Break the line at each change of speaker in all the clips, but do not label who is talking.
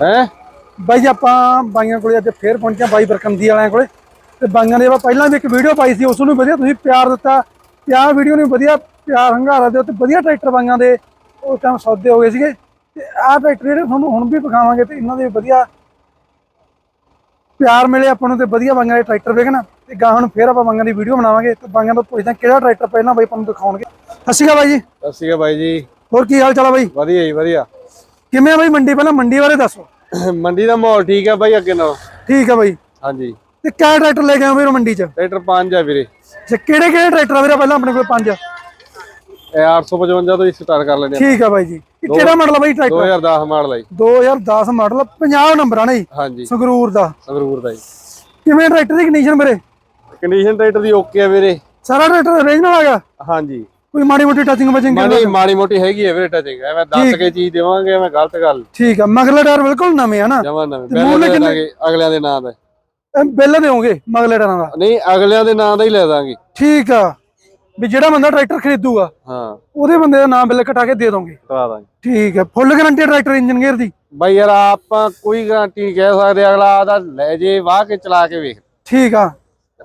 ਹੈ?
ਬਾਈ ਆਪਾਂ ਬਾਈਆਂ ਕੋਲੇ ਅੱਜ ਫੇਰ ਪਹੁੰਚੇ ਹਾਂ ਬਾਈ ਬਰਕੰਦੀ ਵਾਲਿਆਂ ਕੋਲੇ। ਤੇ ਬਾਈਆਂ ਦੇ ਆਪਾਂ ਪਹਿਲਾਂ ਵੀ ਇੱਕ ਵੀਡੀਓ ਪਾਈ ਸੀ ਉਸ ਨੂੰ ਵਧੀਆ ਤੁਸੀਂ ਪਿਆਰ ਦਿੱਤਾ। ਤੇ ਆਹ ਵੀਡੀਓ ਨੂੰ ਵਧੀਆ ਪਿਆਰ ਹੰਗਾਰਾ ਦਿਓ ਤੇ ਵਧੀਆ ਟਰੈਕਟਰ ਬਾਈਆਂ ਦੇ ਉਸ ਟਾਈਮ ਸੌਦੇ ਹੋ ਗਏ ਸੀਗੇ। ਤੇ ਆਹ ਟਰੈਕਟਰ ਜਿਹੜੇ ਤੁਹਾਨੂੰ ਹੁਣ ਵੀ ਵਿਖਾਵਾਂਗੇ ਤੇ ਇਹਨਾਂ ਦੇ ਵਧੀਆ ਪਿਆਰ ਮਿਲੇ ਆਪਾਂ ਨੂੰ ਤੇ ਵਧੀਆ ਬਾਈਆਂ ਦੇ ਟਰੈਕਟਰ ਵੇਖਣਾ। ਤੇ ਗਾਹਾਂ ਨੂੰ ਫੇਰ ਆਪਾਂ ਬਾਈਆਂ ਦੀ ਵੀਡੀਓ ਬਣਾਵਾਂਗੇ ਤੇ ਬਾਈਆਂ ਤੋਂ ਪੁੱਛਦੇ ਕਿਹੜਾ ਟਰੈਕਟਰ ਪਹਿਲਾਂ ਬਾਈ ਆਪਾਂ ਨੂੰ ਦਿਖਾਉਣਗੇ। ਸਤਿ ਸ਼੍ਰੀ ਅਕਾਲ ਬਾਈ ਜੀ।
ਸਤਿ ਸ਼੍ਰੀ ਅਕਾਲ ਬਾਈ ਜੀ।
ਹੋਰ ਕੀ ਹਾਲ ਚਾਲ ਆ ਬਾਈ?
ਵਧੀਆ ਜੀ ਵਧੀਆ।
ਕਿਵੇਂ ਆ ਬਾਈ ਮੰਡੀ? ਪਹਿਲਾਂ ਮੰਡੀ ਬਾਰੇ ਦੱਸੋ।
ਮੰਡੀ ਦਾ ਮਾਹੌਲ ਠੀਕ ਹੈ ਬਾਈ ਅੱਗੇ ਨਾਲੋਂ।
ਠੀਕ ਆ ਬਾਈ।
ਹਾਂਜੀ।
ਤੇ ਕਿਹੜਾ ਟਰੈਕਟਰ ਲੈ ਕੇ ਆਏ ਵੀਰ ਮੰਡੀ 'ਚ?
ਟਰੈਕਟਰ 5 ਆ ਵੀਰੇ।
ਤੇ ਕਿਹੜੇ ਕਿਹੜੇ ਟਰੈਕਟਰ ਆ ਵੀਰੇ? ਪਹਿਲਾਂ ਆਪਣੇ ਕੋਲ ਪੰਜ
ਇਹ 855 ਤੋਂ ਹੀ ਸਟਾਰਟ ਕਰ ਲੈਣੇ
ਠੀਕ ਆ ਬਾਈ ਜੀ। ਕਿਹੜਾ ਮਾਡਲ ਆ ਬਾਈ ਟਰੈਕਟਰ?
2010 ਮਾਡਲ ਹੈ ਜੀ।
2010 ਮਾਡਲ 50 ਨੰਬਰ ਆ ਨਾ ਜੀ।
ਹਾਂਜੀ।
ਸੰਗਰੂਰ ਦਾ।
ਸੰਗਰੂਰ ਦਾ ਜੀ।
ਕਿਵੇਂ ਟਰੈਕਟਰ ਦੀ ਕੰਡੀਸ਼ਨ ਵੀਰੇ?
ਕੰਡੀਸ਼ਨ ਟਰੈਕਟਰ ਦੀ ਓਕੇ ਆ ਵੀਰੇ।
ਸਾਰਾ ਟਰੈਕਟਰ ਓਰੀਜਨਲ ਹੈਗਾ
ਹਾਂਜੀ।
ਕੋਈ ਮਾੜੀ ਮੋਟੀ ਟੱਚਿੰਗ ਬਚਿੰਗ
ਮਾੜੀ ਮਾੜੀ ਮੋਟੀ ਹੈਗੀ ਹੈ ਵੀਰੇ ਟਚਿੰਗ ਐਵੇਂ ਦੱਸ ਕੇ ਚੀਜ਼ ਦੇਵਾਂਗੇ ਐਵੇਂ ਗਲਤ ਗੱਲ।
ਠੀਕ ਆ ਮਗਲੇ ਟਾਇਰ ਬਿਲਕੁਲ ਨਵੇਂ ਆ ਨਾ।
ਜਮਾ ਨਵੇਂ? ਦਾਂਗੇ ਅਗਲਿਆਂ ਦੇ ਨਾਂ ਦਾ
ਬਿੱਲ ਦੇਵੋਗੇ ਮਗਲੇ ਟਾਇਰਾਂ ਦਾ?
ਨਹੀਂ ਅਗਲਿਆਂ ਦੇ ਨਾਂ ਦਾ ਹੀ ਲੈ ਦਾਂਗੇ।
ਠੀਕ ਆ ਵੀ ਜਿਹੜਾ ਬੰਦਾ ਟਰੈਕਟਰ ਖਰੀਦੂਗਾ
ਹਾਂ।
ਉਹਦੇ ਬੰਦੇ ਦਾ ਨਾਮ ਬਿੱਲ ਕਟਾ ਕੇ ਦੇ ਦੋਗੇ।
ਕਰਾ ਦਾਂਗੇ।
ਠੀਕ ਹੈ full guarantee tractor engine gear ਦੀ?
ਬਾਈ ਯਾਰ ਆਪਾਂ ਕੋਈ ਗਾਰੰਟੀ ਨਹੀਂ ਕਹਿ ਸਕਦੇ ਅਗਲਾ ਆਦਾ ਲੈ ਜੇ ਵਾਹ ਕੇ ਚਲਾ ਕੇ ਵੇਖ।
ਠੀਕ ਆ।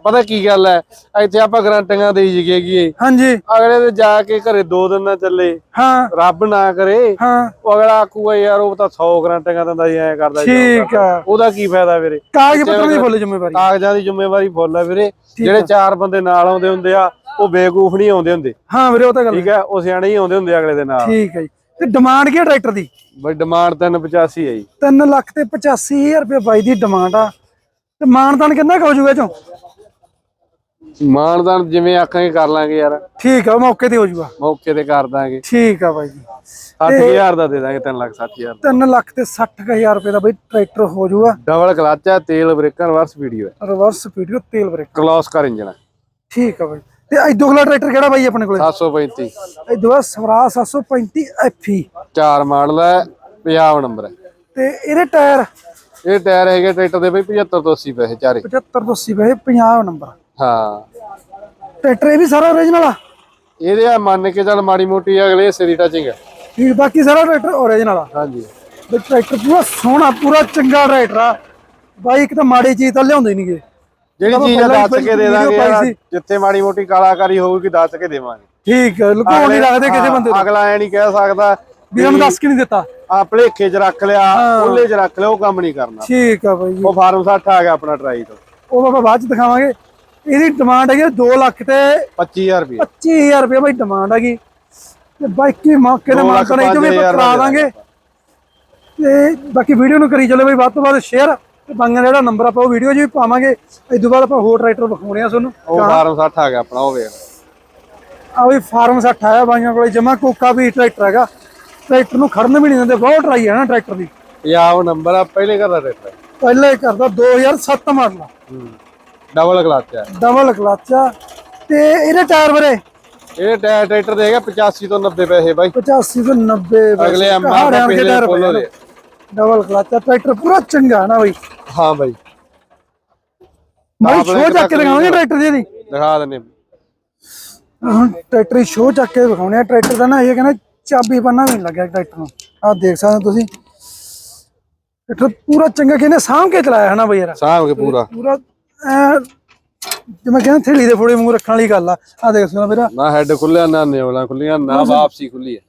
ਪਤਾ ਕੀ ਗੱਲ ਹੈ? ਇੱਥੇ ਆਪਾਂ ਗਾਰੰਟੀਆਂ ਦੇਈ ਜੀਗੇਗੀ
ਹਾਂਜੀ।
ਅਗਲੇ ਦੇ ਜਾ ਕੇ ਘਰੇ ਦੋ ਦਿਨ ਨਾ ਚੱਲੇ।
ਹਾਂ।
ਰੱਬ ਨਾ ਕਰੇ।
ਹਾਂ।
ਉਹ ਅਗਲਾ ਆਖੂਗਾ ਯਾਰ ਉਹ ਤਾਂ 100 ਗਾਰੰਟੀਆਂ ਦਿੰਦਾ ਜੀ ਐ ਕਰਦਾ
ਠੀਕ। ਆ।
ਉਹਦਾ ਕੀ ਫਾਇਦਾ ਵੀਰੇ?
ਕਾਗਜ਼ ਪੱਤਰਾਂ ਦੀ ਫੁੱਲ ਜ਼ਿੰਮੇਵਾਰੀ।
ਕਾਗਜ਼ਾਂ ਦੀ ਜ਼ਿੰਮੇਵਾਰੀ ਫੁੱਲ ਹੈ ਵੀਰੇ। ਜਿਹੜੇ ਚਾਰ ਬੰਦੇ ਨਾਲ ਆਉਂਦੇ ਹੁੰਦੇ ਆ ਉਹ ਬੇਵਕੂਫ ਨਹੀਂ ਆਉਂਦੇ ਹੁੰਦੇ।
ਹਾਂ ਵੀਰੇ ਉਹ ਤਾਂ ਗੱਲ
ਠੀਕ ਹੈ ਉਹ ਸਿਆਣੇ ਹੀ ਆਉਂਦੇ ਹੁੰਦੇ ਅਗਲੇ ਦੇ ਨਾਲ।
ਠੀਕ ਹੈ ਜੀ। ਤੇ ਡਿਮਾਂਡ ਕੀ ਹੈ ਟਰੈਕਟਰ ਦੀ?
ਬਈ ਡਿਮਾਂਡ 385 ਹੈ ਜੀ।
3 ਲੱਖ ਤੇ 85000 ਰੁਪਏ ਬਾਈ ਦੀ ਡਿਮਾਂਡ ਆ। ਤੇ ਮਾਨਦਾਨ ਕਿੰਨਾ ਕੁ ਹੋ ਜਾਊਗਾ ਚੋਂ?
ਮਾਨਦਾਨ ਜਿਵੇਂ ਆਖਾਂਗੇ ਕਰ ਲਾਂਗੇ ਯਾਰ।
ਠੀਕ ਆ ਮੌਕੇ ਤੇ ਹੋ ਜਾਊਗਾ
ਮੌਕੇ ਤੇ ਕਰ ਦਾਂਗੇ।
ਠੀਕ ਆ ਬਾਈ ਜੀ।
60000 ਦਾ ਦੇ ਦਾਂਗੇ 3 ਲੱਖ 60000
3 ਲੱਖ ਤੇ 60000 ਰੁਪਏ ਦਾ ਬਾਈ ਟਰੈਕਟਰ ਹੋ ਜਾਊਗਾ
ਡਬਲ ਕਲਚ ਹੈ ਤੇਲ ਬ੍ਰੇਕਾਂ ਰਿਵਰਸ ਵੀਡੀਓ ਹੈ
ਰਿਵਰਸ ਵੀਡੀਓ ਤੇਲ ਬ੍ਰੇਕ
ਕਲੋਸ ਕਰ ਇੰਜਨ ਹੈ
ਠੀਕ ਆ ਬਾਈ ਤੇ ਇਦੋਂ ਅਗਲਾ ਟਰੈਕਟਰ ਕਿਹੜਾ ਬਾਈ ਆਪਣੇ ਕੋਲੇ?
735
ਇਦੋਂ ਬਾਅਦ ਸਵਰਾਜ 735 FE
ਚਾਰ ਮਾਡਲ ਹੈ 50 ਨੰਬਰ ਹੈ
ਤੇ ਇਹਦੇ ਟਾਇਰ?
ਇਹ ਟਾਇਰ ਹੈਗੇ ਟਰੈਕਟਰ ਦੇ ਬਈ 75 ਤੋਂ 80 ਪੈਸੇ ਚਾਰੇ।
75 ਤੋਂ 80 ਪੈਸੇ 50 ਨੰਬਰ।
ਹਾਂ।
ਟਰੈਕਟਰ ਇਹ ਵੀ ਸਾਰਾ ਓਰੀਜਨਲ ਆ?
ਇਹਦੇ ਆ ਮੰਨ ਕੇ ਚੱਲ ਮਾੜੀ ਮੋਟੀ ਅਗਲੇ ਹਿੱਸੇ ਦੀ ਟਚਿੰਗ ਹੈ
ਠੀਕ ਬਾਕੀ ਸਾਰਾ ਟਰੈਕਟਰ ਓਰੀਜਨਲ ਆ।
ਹਾਂਜੀ।
ਵੀ ਟਰੈਕਟਰ ਪੂਰਾ ਸੋਹਣਾ ਪੂਰਾ ਚੰਗਾ ਟਰੈਕਟਰ ਆ। ਬਾਈ ਇੱਕ ਤਾਂ ਮਾੜੀ ਚੀਜ਼ ਤਾਂ ਲਿਆਉਂਦੇ ਨਹੀਂਗੇ
ਜਿਹੜੀ ਚੀਜ਼
ਹੀ
ਦੱਸ ਕੇ ਦੇ ਦਾਂਗੇ ਯਾਰ। ਜਿੱਥੇ ਮਾੜੀ ਮੋਟੀ ਕਲਾਕਾਰੀ ਹੋਊਗੀ ਦੱਸ ਕੇ ਦੇਵਾਂਗੇ।
ਠੀਕ ਹੈ ਲੁਕਾਉਣ ਨਹੀਂ ਰੱਖਦੇ ਕਿਸੇ ਬੰਦੇ ਨੂੰ
ਅਗਲਾ ਐ ਨਹੀਂ ਕਹਿ ਸਕਦਾ
ਵੀ ਉਹਨੂੰ ਦੱਸ ਕੇ ਨਹੀਂ ਦਿੱਤਾ।
ਆ ਭਲੇਖੇ 'ਚ ਰੱਖ ਲਿਆ ਉਹਲੇ 'ਚ ਰੱਖ ਲਿਆ ਉਹ ਕੰਮ ਨਹੀਂ ਕਰਨਾ।
ਠੀਕ ਆ ਬਾਈ ਜੀ।
ਉਹ ਫਾਰਮ 60 ਆ ਗਿਆ ਆਪਣਾ ਟਰਾਈ ਤੋਂ।
ਉਹ ਆਪਾਂ ਬਾਅਦ ਚ ਦਿਖਾਵਾਂਗੇ। ਇਹਦੀ ਡਿਮਾਂਡ ਹੈਗੀ 2 ਲੱਖ ਤੇ
25000 ਰੁਪਏ।
25000 ਰੁਪਏ ਬਾਈ ਡਿਮਾਂਡ ਹੈਗੀ। ਤੇ ਬਾਕੀ ਮੌਕੇ ਦੇ ਮਾਲਕਾਂ ਨੇ ਵੀ ਕਰਾ ਦਾਂਗੇ। ਤੇ ਬਾਕੀ ਵੀਡੀਓ ਨੂੰ ਕਰੀ ਚੱਲੋ ਬਾਈ ਵੱਧ ਤੋਂ ਵੱਧ ਸ਼ੇਅਰ ਤੇ ਬਾਂਗਾਂ ਦਾ ਜਿਹੜਾ ਨੰਬਰ ਆਪਾਂ ਉਹ ਵੀਡੀਓ 'ਚ ਵੀ ਪਾਵਾਂਗੇ। ਇਸ ਤੋਂ ਬਾਅਦ ਆਪਾਂ ਹੋਰ ਟਰੈਕਟਰ ਵਿਖਾਉਣੇ ਆ ਤੁਹਾਨੂੰ।
ਉਹ ਫਾਰਮ 60 ਆ ਗਿਆ ਆਪਣਾ ਉਹ ਵੇਖ।
ਆ ਵੀ ਫਾਰਮ 60 ਆਇਆ ਬਾਈਆਂ ਕੋਲੇ ਜਮਾ ਕੋਕਾ ਵੀ ਟਰੈਕਟਰ ਹੈਗਾ। ਟਰੈਕਟਰ ਨੂੰ ਖੜਨ ਵੀ ਨਹੀਂ ਦਿੰਦੇ ਬਹੁਤ ਟਰਾਈ ਹੈ ਨਾ ਟਰੈਕਟਰ ਦੀ।
ਪੰਜਾਬ ਨੰਬਰ ਆ ਪਹਿਲੇ ਘਰ ਦਾ ਟਰੈਕਟਰ
ਪਹਿਲੇ ਕਰਦਾ 2007 ਮਾਡਲ
ਡਬਲ ਕਲਚ ਹੈ।
ਡਬਲ ਕਲਚ ਆ। ਤੇ ਇਹਦੇ ਟਾਇਰ ਵੀਰੇ?
ਇਹ ਟਾਇਰ ਟਰੈਕਟਰ ਦੇ ਹੈਗਾ 85 ਤੋਂ 90 ਪੈਸੇ ਬਾਈ।
85 ਤੋਂ 90
ਅਗਲੇ ਐਮਆਰ ਦਾ।
ਡਬਲ ਕਲਚ ਆ ਟਰੈਕਟਰ ਪੂਰਾ ਚੰਗਾ ਹੈ ਨਾ ਬਈ?
ਹਾਂ ਬਾਈ।
ਮੈਂ ਸ਼ੋਅ ਚੱਕ ਕੇ ਦਿਖਾਵਾਂਗੇ ਟਰੈਕਟਰ ਦੀ ਇਹਦੀ?
ਦਿਖਾ ਦਿੰਨੇ
ਹੁਣ ਟਰੈਕਟਰ ਸ਼ੋਅ ਚੱਕ ਕੇ ਦਿਖਾਉਣੇ ਆ। ਟਰੈਕਟਰ ਦਾ ਨਾ ਇਹ ਕਹਿੰਦਾ ਚਾਬੀ ਪੰਨਾ ਵੀ ਲੱਗਿਆ ਟਰੈਕਟਰ ਨੂੰ। ਆਹ ਦੇਖ ਸਕਦੇ ਹੋ ਤੁਸੀਂ। ਟਰੈਕਟਰ ਪੂਰਾ ਚੰਗਾ ਕਿਹਨੇ ਸਾਂਭ ਕੇ ਚਲਾਇਆ ਹੈ ਨਾ ਬਈ ਯਾਰ?
ਸਾਂਭ ਕੇ ਪੂਰਾ।
ਪੂਰਾ ਐਂ ਜਿਵੇਂ ਕਹਿੰਦੇ ਥੇਲੀ ਦੇ ਫੋੜੇ ਮੂੰਹ ਰੱਖਣ ਵਾਲੀ ਗੱਲ ਆ ਆ ਦੇਖ ਹੋ ਵੀਰਾ।
ਨਾ ਹੈਡ ਖੁੱਲਿਆ ਨਾ ਨਿਉਲਾ ਖੁੱਲੀਆਂ ਨਾ ਵਾਪਸੀ ਖੁੱਲੀ ਹੈ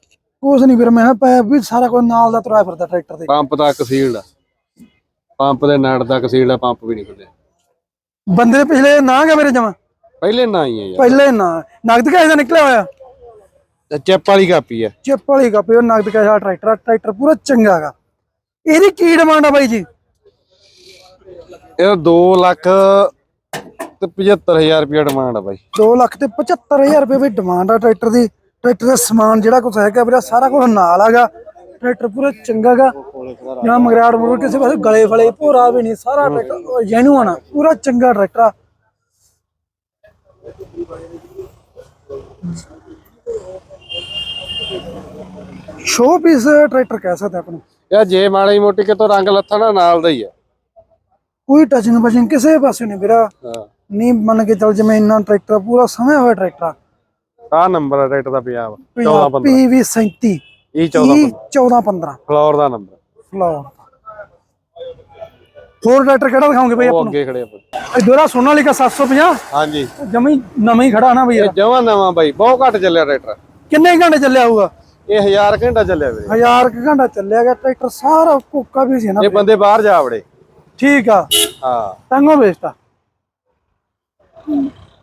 ਕੁਛ ਨਹੀਂ ਵੀਰ ਮੈਂ ਪੈ ਵੀ ਸਾਰਾ ਕੁਝ ਨਾਲ ਦਾ ਤੁਰਿਆ ਫਿਰਦਾ ਟਰੈਕਟਰ ਦੇ
ਪੰਪ ਤੱਕ ਸੀਲਡ ਆ। ਪੰਪ ਦੇ ਨਟ ਤੱਕ ਸੀਲਡ ਆ ਪੰਪ ਵੀ ਨਹੀਂ ਖੁੱਲਿਆ।
ਬੰਦੇ ਦੇ ਪਿਛਲੇ ਨਾ ਗਾ ਮੇਰੇ ਜਮਾ?
ਪਹਿਲੇ ਨਾ ਹੀ ਹੈ ਯਾਰ।
ਪਹਿਲੇ ਨਾ। ਨਗਦ ਕੈਸ਼ ਦਾ ਨਿਕਲਿਆ ਹੋਇਆ?
ਤੇ ਚੈਪ ਵਾਲੀ ਕਾਪੀ ਹੈ
ਚਿੱਪ ਵਾਲੀ ਕਾਪੀ ਉਹ ਨਗਦ ਕੈਸ਼ ਦਾ ਟਰੈਕਟਰ ਆ, ਟਰੈਕਟਰ ਪੂਰਾ ਚੰਗਾ ਇਹਦੀ ਕੀ ਡਿਮਾਂਡ ਆ ਬਾਈ ਜੀ?
ਇਹ 2 ਲੱਖ ਤੇ 75000 ਰੁਪਏ ਡਿਮਾਂਡ ਆ ਬਾਈ।
2 ਲੱਖ ਤੇ 75000 ਰੁਪਏ ਵੀ ਡਿਮਾਂਡ ਆ ਟਰੈਕਟਰ ਦੀ। ਟਰੈਕਟਰ ਦਾ ਸਮਾਨ ਜਿਹੜਾ ਕੁਝ ਹੈਗਾ ਵੀਰਾ ਸਾਰਾ ਕੁਝ ਨਾਲ ਹੈਗਾ। ਟਰੈਕਟਰ ਪੂਰਾ ਚੰਗਾ ਹੈਗਾ। ਜਾਂ ਮਗਰਾੜ ਮੁਰ ਕਿਸੇ ਪਾਸੇ ਗਲੇ ਫਲੇ ਭੋਰਾ ਵੀ ਨਹੀਂ ਸਾਰਾ ਟਰੈਕਟਰ ਜੈਨੂਅਨ ਆ ਪੂਰਾ ਚੰਗਾ ਟਰੈਕਟਰ ਆ। ਸ਼ੋ ਪੀਸ ਟਰੈਕਟਰ ਕਹਿ ਸਕਦੇ ਆਪਾਂ ਨੂੰ।
ਜੇ ਮਾੜੀ ਮੋਟੀ ਕਿਤੋਂ ਰੰਗ ਲੱਥਾ ਨਾ ਨਾਲ ਦਾ ਹੀ ਆ।
ਕੋਈ ਟਚਿੰਗ ਬਚਿੰਗ ਕਿਸੇ ਪਾਸੇ ਨਹੀਂ ਵੀਰਾ।
ਹਾਂ।
ਨਹੀਂ ਮੰਨ ਕੇ ਚੱਲ ਜਿਵੇਂ ਇੰਨਾ ਟਰੈਕਟਰ ਪੂਰਾ ਸਮਿਆ ਹੋਇਆ ਟਰੈਕਟਰ ਆ
ਨੰਬਰ ਆ ਟਰੈਕਟਰ ਦਾ ਪੰਜਾਬ 14 15
ਪੀਵੀ 37
ਇਹ 14
14 15
ਫਲੋਰ ਦਾ ਨੰਬਰ
ਫਲੋਰ। ਹੋਰ ਟਰੈਕਟਰ ਕਿਹੜਾ ਦਿਖਾਓਗੇ ਬਈ ਆਪਾਂ
ਅੱਗੇ ਖੜੇ ਆਪਾਂ।
ਇਹ ਦੋਰਾ ਸੋਨਾਲੀਕਾ 750
ਹਾਂਜੀ।
ਜਮੀ ਨਵਾਂ ਹੀ ਖੜਾ ਨਾ ਬਈ
ਇਹ ਜਮਾਂ ਨਵਾਂ ਬਾਈ ਬਹੁਤ ਘੱਟ ਚੱਲਿਆ ਟਰੈਕਟਰ
ਕਿੰਨੇ ਘੰਟੇ ਚੱਲਿਆ ਹੋਊਗਾ?
ਇਹ 1000 ਘੰਟਾ ਚੱਲਿਆ ਵੀਰੇ।
ਹਜ਼ਾਰ ਕੁ ਘੰਟਾ ਚੱਲਿਆ ਗਿਆ ਟਰੈਕਟਰ ਸਾਰਾ ਕੋਕਾ ਵੀ ਸੀ ਨਾ
ਇਹ ਬੰਦੇ ਬਾਹਰ ਜਾ ਵੜੇ।
ਠੀਕ ਆ।
ਹਾਂ।
ਤੰਗੋ ਵੇਸਟਾ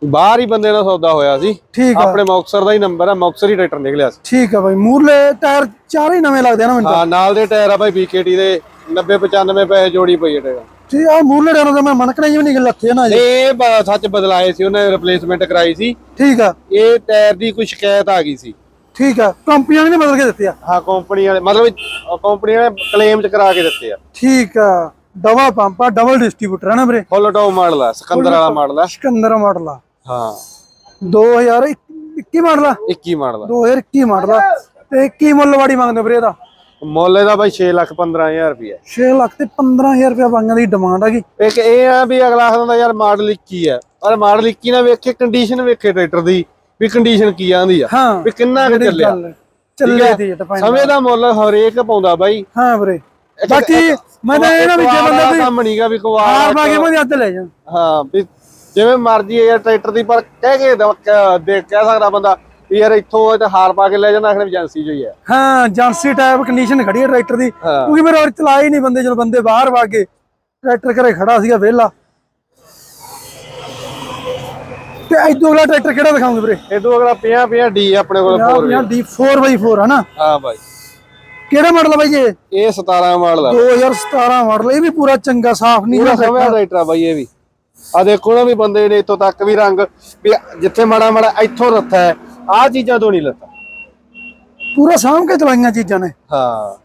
ਬਾਹਰ ਹੀ ਬੰਦੇ ਨਾਲ ਸੌਦਾ ਹੋਇਆ ਸੀ।
ਠੀਕ ਆ।
ਆਪਣੇ ਮੌਕਸਰ ਦਾ ਹੀ ਨੰਬਰ ਹੈ ਮੌਕਸਰ ਹੀ ਟਰੈਕਟਰ ਨਿਕਲਿਆ ਸੀ।
ਠੀਕ ਆ ਬਾਈ ਮੂਰਲੇ ਟਾਇਰ ਚਾਰੇ ਹੀ ਨਵੇਂ ਲੱਗਦੇ ਆ ਨਾ ਮੈਨੂੰ
ਹਾਂ ਨਾਲ ਦੇ ਟਾਇਰ ਆ ਬਾਈ BKT ਦੇ 90 95 ਪੈਸੇ ਜੋੜੀ ਪਈ ਹੈ ਟਾਇਰ।
ਠੀਕ ਆ ਮੂਰਲੇ ਟਾਇਰ ਦਾ ਮੈਂ ਮਣਕਣੇ ਜਿਵੇਂ ਨਿਕਲ ਲੱਥੇ ਨਾ ਜੀ।
ਇਹ ਸੱਚ ਬਦਲਾਏ ਸੀ ਉਹਨੇ ਰਿਪਲੇਸਮੈਂਟ ਕਰਾਈ ਸੀ।
ਠੀਕ ਆ।
ਇਹ ਟਾਇਰ ਦੀ ਕੋਈ ਸ਼ਿਕਾਇਤ ਆ ਗਈ ਸੀ।
ਠੀਕ ਆ ਕੰਪਨੀਆਂ ਨੇ ਬਦਲ ਕੇ ਦਿੱਤੇ ਆ।
ਹਾਂ ਕੰਪਨੀ ਵਾਲੇ ਮਤਲਬ ਕੰਪਨੀ ਵਾਲੇ ਕਲੇਮ ਚ ਕਰਾ ਕੇ ਦਿੱਤੇ ਆ।
ਠੀਕ ਆ। ਡਬਲ ਪੰਪ ਆ ਡਬਲ ਡਿਸਟ੍ਰੀਬਿਊਟਰ ਹੈ ਨਾ ਵੀਰੇ।
ਫੁੱਲ ਟੌਪ ਮਾਡਲ ਆ ਸਿਕੰਦਰ ਵਾਲਾ ਮਾਡਲ ਆ।
ਸਿਕੰਦਰ ਮਾਡਲ ਆ।
ਹਾਂ।
2021 ਮਾਡਲ ਆ।
21 ਮਾਡਲ ਆ।
2021 ਮਾਡਲ ਆ। ਤੇ ਕੀ ਮੁੱਲ ਵਾੜੀ ਮੰਗਦੇ ਵੀਰੇ ਇਹਦਾ?
ਮੁੱਲ ਇਹਦਾ ਬਾਈ 6 ਲੱਖ 15000 ਰੁਪਏ
6 ਲੱਖ ਤੇ 15000 ਰੁਪਏ ਬਾਂਗਾਂ ਦੀ ਡਿਮਾਂਡ ਹੈਗੀ
ਇੱਕ ਇਹ ਆ ਵੀ ਅਗਲਾ ਆਖਦਾ ਯਾਰ ਮਾਡਲ 21 ਆ। ਪਰ ਮਾਡਲ 21 ਨਾ ਵੇਖੇ ਕੰਡੀਸ਼ਨ ਵੇਖੇ ਟਰੈਕਟਰ ਦੀ ਵੀ ਕੰਡੀਸ਼ਨ ਕੀ ਆਂਦੀ ਆ। ਵੀ ਕਿੰਨਾ ਕੁ ਚੱਲਿਆ।
ਗੱਲ ਚੱਲੇ ਦੀ
ਸਮੇਂ ਦਾ ਮੁੱਲ ਹਰੇਕ ਪਾਉਂਦਾ ਬਾਈ।
ਹਾਂ ਵੀਰੇ। ਬਾਕੀ ਮੈਂ ਤਾਂ ਇਹ ਨਾ ਵੀ ਜੇ ਬੰਦਾ ਕੋਈ
ਕੰਮ ਨਹੀਂਗਾ ਵੀ ਕੁਵਾਰ
ਹਾਰ ਪਾ ਕੇ ਮੈਂ ਅੱਧ ਲੈ ਜਾ
ਹਾਂ ਵੀ ਜਿਵੇਂ ਮਰਜ਼ੀ ਹੈ ਯਾਰ ਟਰੈਕਟਰ ਦੀ ਪਰ ਕਹਿ ਕੇ ਦ- ਕ- ਦੇਖ ਕਹਿ ਸਕਦਾ ਬੰਦਾ ਵੀ ਯਾਰ ਇੱਥੋਂ ਤਾਂ ਹਾਰ ਪਾ ਕੇ ਲੈ ਜਾਂਦਾ ਆਖਣੇ ਏਜੰਸੀ ਜੋ ਹੀ ਹੈ।
ਹਾਂ ਏਜੰਸੀ ਟਾਈਪ ਕੰਡੀਸ਼ਨ ਖੜੀ ਹੈ ਟਰੈਕਟਰ ਦੀ। ਕਿਉਂਕਿ ਮੇਰੇ ਹੋਰ ਚਲਾਏ ਹੀ ਨਹੀਂ ਬੰਦੇ ਜਦੋਂ ਬੰਦੇ ਬਾਹਰ ਵਾਗੇ ਟਰੈਕਟਰ ਘਰੇ ਖੜਾ ਸੀਗਾ ਵਿਹਲਾ। ਤੇ ਇਦੋਂ ਅਗਲਾ ਟਰੈਕਟਰ ਕਿਹੜਾ ਦਿਖਾਉਂਗੇ ਵੀਰੇ?
ਤੋਂ ਅਗਲਾ 50 50 ਡੀ ਆਪਣੇ ਕੋਲ 4
ਯਾਰ D4x4 ਹੈ ਨਾ?
ਹਾਂ ਬਾਈ।
ਕਿਹੜਾ ਮਾਡਲ ਬਾਈ ਜੀ ਇਹ?
ਇਹ 17 ਮਾਡਲ ਆ
2017 ਮਾਡਲ ਇਹ ਵੀ ਪੂਰਾ ਚੰਗਾ ਸਾਫ਼ ਨਹੀਂ
ਪੂਰਾ ਸਮਿਆ ਟਰੈਕਟਰ ਆ ਬਾਈ ਇਹ ਵੀ। ਆ ਦੇਖੋ ਨਾ ਵੀ ਬੰਦੇ ਨੇ ਇੱਥੋਂ ਤੱਕ ਵੀ ਰੰਗ ਵੀ ਜਿੱਥੇ ਮਾੜਾ ਮਾੜਾ ਇੱਥੋਂ ਰੱਥਾ ਹੈ ਆਹ ਚੀਜ਼ਾਂ ਤੋਂ ਨਹੀਂ ਲੱਥਾ।
ਪੂਰਾ ਸਾਂਭ ਕੇ ਚਲਾਈਆਂ ਚੀਜ਼ਾਂ ਨੇ।
ਹਾਂ।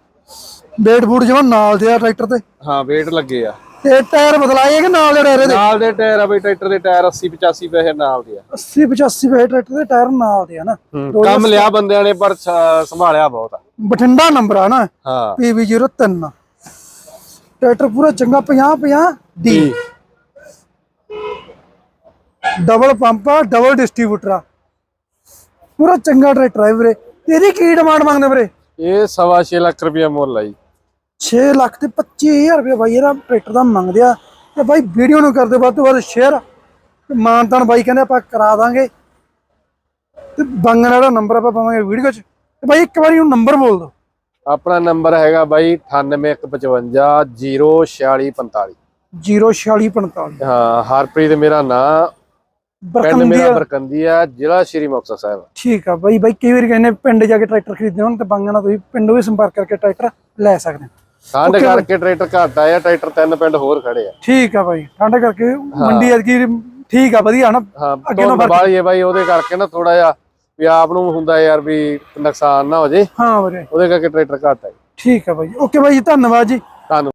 ਬੇਟ ਬੂਟ ਜਮਾ ਨਾਲ ਦੇ ਆ ਟਰੈਕਟਰ ਤੇ।
ਹਾਂ ਵੇਟ ਲੱਗੇ ਆ।
ਤੇ ਟਾਇਰ ਬਦਲਾਏ ਕਿ ਨਾਲ ਦੇ ਟਾਇਰ ਦੇ
ਨਾਲ ਦੇ ਟਾਇਰ ਆ ਬਈ ਟਰੈਕਟਰ ਦੇ ਟਾਇਰ 80 85 ਪੈਸੇ ਨਾਲ ਦੇ ਆ।
80 85 ਵੇ ਟਰੈਕਟਰ ਦੇ ਟਾਇਰ ਨਾਲ ਦੇ ਆ ਨਾ।
ਕੰਮ ਲਿਆ ਬੰਦਿਆਂ ਨੇ ਪਰ ਸੰਭਾਲਿਆ ਬਹੁਤ ਆ।
ਬਠਿੰਡਾ ਨੰਬਰ ਆ ਨਾ
ਹਾਂ।
PV03 ਟਰੈਕਟਰ ਪੂਰਾ ਚੰਗਾ 50 50 ਡੀ ਡਬਲ ਪੰਪ ਆ ਡਬਲ ਡਿਸਟ੍ਰੀਬਿਊਟਰ ਆ। ਪੂਰਾ ਚੰਗਾ ਟਰੈਕਟਰ ਹੈ ਵੀਰੇ। ਤੇ ਇਹਦੀ ਕੀ ਡਿਮਾਂਡ ਮੰਗਦੇ ਵੀਰੇ?
ਇਹ ਸਵਾ ਛੇ ਲੱਖ ਰੁਪਇਆ ਮੁੱਲ ਆ ਜੀ।
6 ਲੱਖ ਤੇ 25000 ਰੁਪਏ ਬਾਈ ਇਹਦਾ ਟਰੈਕਟਰ ਦਾ ਮੰਗਦੇ ਆ। ਤੇ ਬਾਈ ਵੀਡੀਓ ਨੂੰ ਕਰਦੇ ਵੱਧ ਤੋਂ ਵੱਧ ਸ਼ੇਅਰ ਮਾਨਤਾਨ ਬਾਈ ਕਹਿੰਦੇ ਆਪਾਂ ਕਰਾ ਦਾਂਗੇ। ਤੇ ਬੰਗਣ ਵਾਲਾ ਨੰਬਰ ਆਪਾਂ ਪਾਵਾਂਗੇ ਵੀਡੀਓ 'ਚ। ਤੇ ਬਾਈ ਇੱਕ ਵਾਰੀ ਉਹ ਨੰਬਰ ਬੋਲ ਦਿਓ।
ਆਪਣਾ ਨੰਬਰ ਹੈਗਾ ਬਾਈ 9815 04645
04645
ਹਾਂ ਹਰਪ੍ਰੀਤ ਮੇਰਾ ਨਾਂ। ਪਿੰਡ
ਬਰਕੰਦੀ
ਮੇਰਾ ਬਰਕੰਦੀ ਆ ਜ਼ਿਲ੍ਹਾ ਸ਼੍ਰੀ ਮੁਕਤਸਰ ਸਾਹਿਬ।
ਠੀਕ ਆ ਬਾਈ ਬਾਈ ਕਈ ਵਾਰੀ ਕਹਿੰਦੇ ਪਿੰਡ ਜਾ ਕੇ ਟਰੈਕਟਰ ਖਰੀਦਣੇ ਹੋਣ ਤੇ ਬੰਗਾਂ ਨਾਲ ਤੁਸੀਂ ਪਿੰਡੋਂ ਵੀ ਸੰਪਰਕ ਕਰਕੇ ਟਰੈਕਟਰ ਲੈ ਸਕਦੇ ਹੋ
ਠੰਡ ਕਰਕੇ ਟਰੈਕਟਰ ਘੱਟ ਆਇਆ ਟਰੈਕਟਰ ਤਿੰਨ ਪਿੰਡ ਹੋਰ ਖੜੇ ਆ।
ਠੀਕ ਆ ਬਾਈ ਠੰਡ ਕਰਕੇ ਮੰਡੀ ਅਰਕੀ ਠੀਕ ਆ ਵਧੀਆ ਨਾ
ਹਾਂ
ਅੱਗੇ
ਧੁੰਦ ਬਾਹਲੀ ਹੈ ਬਾਈ ਉਹਦੇ ਕਰਕੇ ਨਾ ਥੋੜਾ ਜਿਹਾ ਵੀ ਆਪ ਨੂੰ ਹੁੰਦਾ ਯਾਰ ਵੀ ਨੁਕਸਾਨ ਨਾ ਹੋ ਜੇ।
ਹਾਂ ਵੀਰੇ।
ਉਹਦੇ ਕਰਕੇ ਟਰੈਕਟਰ ਘੱਟ ਹੈ
ਠੀਕ ਆ ਬਾਈ ਓਕੇ ਬਾਈ ਧੰਨਵਾਦ ਜੀ।
ਧੰਨਵਾਦ।